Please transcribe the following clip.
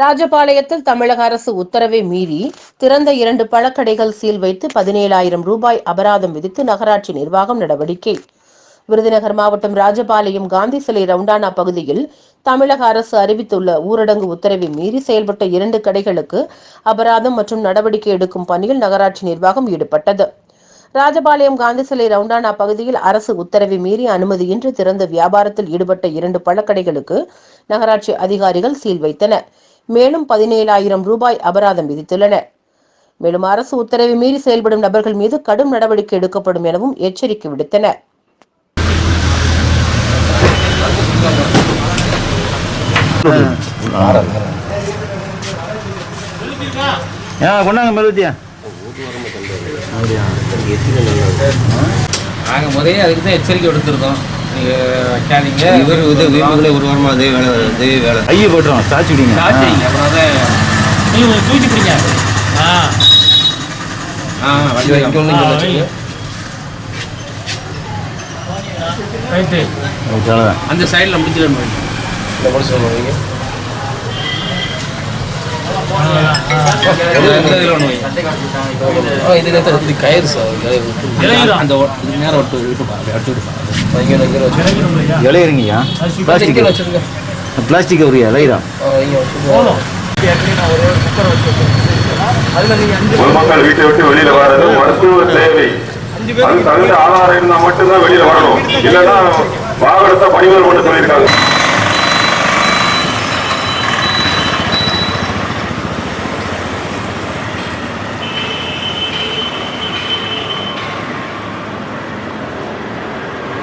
ராஜபாளையத்தில் தமிழக அரசு உத்தரவை மீறி திறந்த இரண்டு பழக்கடைகள் சீல் வைத்து பதினேழாயிரம் ரூபாய் அபராதம் விதித்து நகராட்சி நிர்வாகம் நடவடிக்கை. விருதுநகர் மாவட்டம் ராஜபாளையம் காந்தி சிலை ரவுண்டானா பகுதியில் தமிழக அரசு அறிவித்துள்ள ஊரடங்கு உத்தரவை மீறி செயல்பட்ட இரண்டு கடைகளுக்கு அபராதம் மற்றும் நடவடிக்கை எடுக்கும் பணியில் நகராட்சி நிர்வாகம் ஈடுபட்டது. ராஜபாளையம் காந்தி சிலை ரவுண்டானா பகுதியில் அரசு உத்தரவை மீறி அனுமதியின்றி திறந்த வியாபாரத்தில் ஈடுபட்ட இரண்டு பழக்கடைகளுக்கு நகராட்சி அதிகாரிகள் சீல் வைத்தனர். மேலும் பதினேழாயிரம் ரூபாய் அபராதம் விதித்துள்ளனர் மேலும் அரசு உத்தரவை மீறி செயல்படும் நபர்கள் மீது கடும் நடவடிக்கை எடுக்கப்படும் எனவும் எச்சரிக்கை விடுத்தனர். கொண்டாங்க மெழுத்தியா நாங்கள் முதலே அதுக்கு தான் எச்சரிக்கை விடுத்திருக்கோம். வைக்காதீங்க. இவர் ஒரு வாரமாக அதே வேலை அதே வேலை. ஐய போட்டுரும் சாட்சி விடுங்க சாப்பிட்டீங்க அப்புறம் தான் நீங்க தூக்கி பிடிங்க. ஆ. ஆ வண்டி. ரைட்டு அவ்வளோதான் அந்த சைடில் முடிச்சிடணும் இந்த முடிச்சு வைங்க இதில் இது கயிறு சார்? அந்த நேரம் விட்டு அடுத்து இலையிறங்கய்யா பிளாஸ்டிக் வச்சுருங்க பிளாஸ்டிக் ஒரு பொதுமக்கள் வீட்டை விட்டு வெளியில வர்றது மருத்துவ தேவை அது தகுந்த ஆதாரம் இருந்தா மட்டும்தான் வெளியில வரணும். இல்லைன்னா வாகனத்தை பணிகள் பண்ண சொல்லியிருக்காங்க.